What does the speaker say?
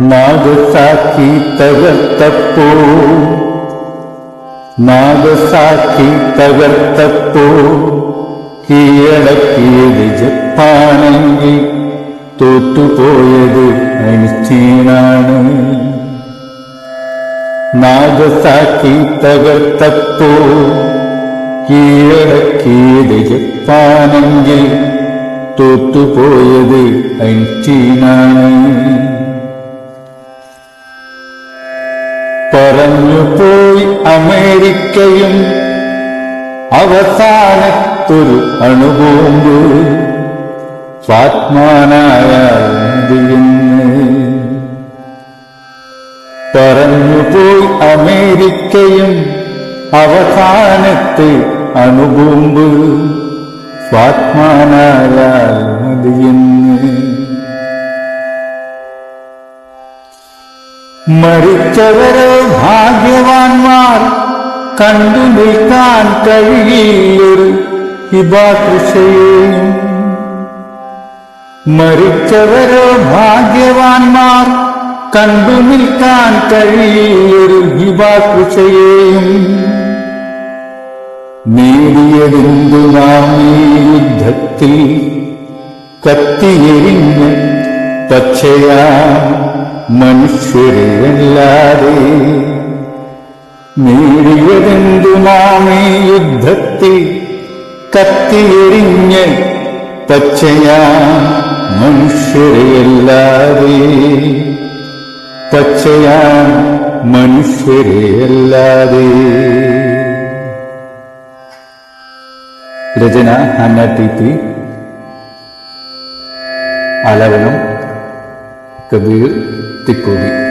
Nagasaki തകർത്തപ്പോ. നാഗസാക്ഷി തകർത്തപ്പോ. കീഴടക്കിയത് ജപ്പാനെങ്കിൽ തോറ്റുപോയത് ഐൻസ്റ്റീനാണ് നാഗസാക്ഷി തകർത്തപ്പോ. കീഴടക്കിയത് ജപ്പാനെങ്കിൽ തോറ്റുപോയത് ഐൻസ്റ്റീനാണ് പറഞ്ഞുപോയി അമേരിക്കയും അവസാനത്തൊരു അണുബോംബ്. സ്വാത്മാനായ പറഞ്ഞു പോയി അമേരിക്കയും അവസാനത്തെ അണുബോംബ്. ഫാത്മാനായ മരിച്ചവരോ ഭാഗ്യവാന്മാർ കണ്ടു നിൽക്കാൻ കഴിയില്ലൊരു ഹിബാകൃഷയെയും മരിച്ചവരോ ഭാഗ്യവാന്മാർ കണ്ടു നിൽക്കാൻ കഴിയില്ലൊരു ഹിബാകൃഷയെയും നേടിയതെന്തു നാം ഈ യുദ്ധത്തിൽ കത്തിയെരിഞ്ഞ് പച്ചയാ മനുഷ്യരെയല്ലാതെ നേടിയതെന്തു നാം ഈ യുദ്ധത്തിൽ കത്തിയെറിഞ്ഞ് പച്ചയാ മനുഷ്യരെയല്ലാതെ പച്ചയാ മനുഷ്യരെയല്ലാതെ രചന ഹന്ന ടി പി ആലാപനം കബീർ திருக்கோவில்